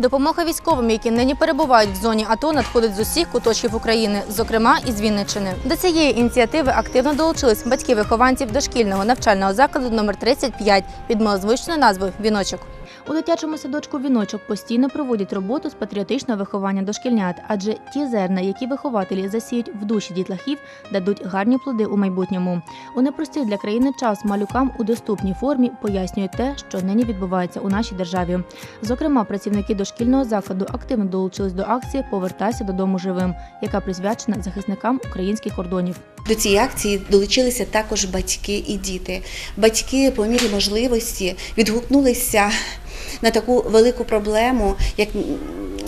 Допомога військовим, які нині перебувають в зоні АТО, надходить з усіх куточків України, зокрема із Вінниччини. До цієї ініціативи активно долучились батьки вихованців дошкільного навчального закладу номер 35 під малозвичною назвою Віночок. У дитячому садочку віночок постійно проводять роботу з патріотичного виховання дошкільнят, адже ті зерна, які вихователі засіють в душі дітлахів, дадуть гарні плоди у майбутньому. У непростий для країни час малюкам у доступній формі пояснюють те, що нині відбувається у нашій державі. Зокрема, працівники дошкільного закладу активно долучились до акції Повертайся додому живим, яка присвячена захисникам українських кордонів. До цієї акції долучилися також батьки і діти. Батьки по мірі можливості відгукнулися на таку велику проблему, як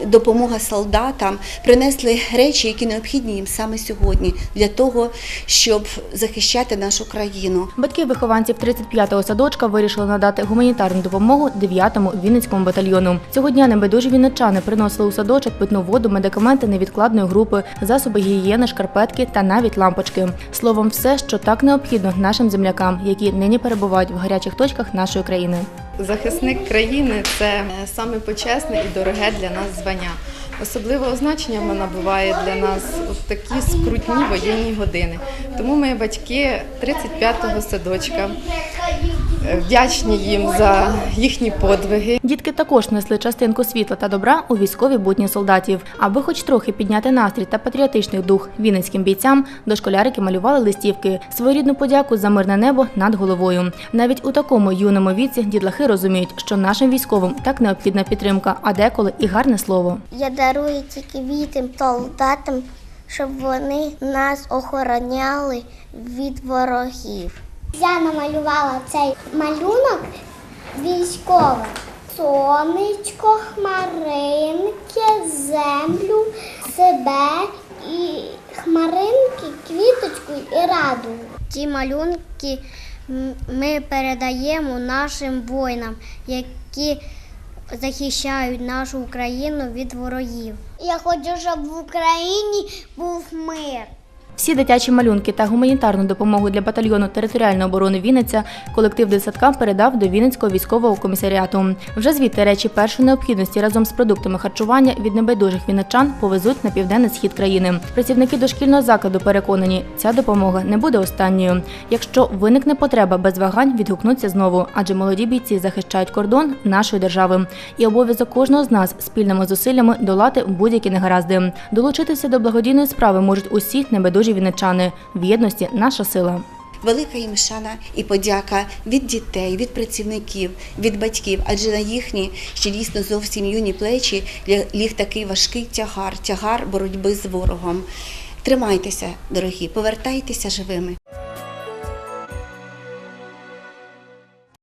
допомога солдатам, принесли речі, які необхідні їм саме сьогодні, для того, щоб захищати нашу країну. Батьки вихованців 35-го садочка вирішили надати гуманітарну допомогу 9-му Вінницькому батальйону. Цього дня небайдужі вінничани приносили у садочок питну воду, медикаменти невідкладної групи, засоби гігієни, шкарпетки та навіть лампочки. Словом, все, що так необхідно нашим землякам, які нині перебувають в гарячих точках нашої країни. Захисник країни це е, саме почесне і дороге для нас звання. Особливого значення воно набуває для нас у такі скрутні воєнні години. Тому ми, батьки 35-го садочка, вдячні їм за їхні подвиги. Дітки також несли частинку світла та добра у військові будні солдатів. Аби хоч трохи підняти настрій та патріотичний дух вінницьким бійцям, дошколярики малювали листівки, своєрідну подяку за мирне небо над головою. Навіть у такому юному віці дітлахи розуміють, що нашим військовим так необхідна підтримка, а деколи і гарне слово. Я дарую ці квіти солдатам, щоб вони нас охороняли від ворогів. Я намалювала цей малюнок військовий. Сонечко, хмаринки, землю, себе і хмаринки, квіточку і радугу. Ці малюнки ми передаємо нашим воїнам, які захищають нашу Україну від ворогів. Я хочу, щоб в Україні був мир. Всі дитячі малюнки та гуманітарну допомогу для батальйону територіальної оборони Вінниця колектив дитсадка передав до Вінницького військового комісаріату. Вже звідти речі першої необхідності разом з продуктами харчування від небайдужих вінничан повезуть на південний схід країни. Працівники дошкільного закладу переконані, ця допомога не буде останньою. Якщо виникне потреба без вагань, відгукнуться знову, адже молоді бійці захищають кордон нашої держави. І обов'язок кожного з нас спільними зусиллями долати будь-які негаразди. Долучитися до благодійної справи можуть усі небайдужі вінничани. В єдності наша сила. Велика їм шана і подяка від дітей, від працівників, від батьків, адже на їхні ще дійсно зовсім юні плечі ліг такий важкий тягар, тягар боротьби з ворогом. Тримайтеся, дорогі, повертайтеся живими.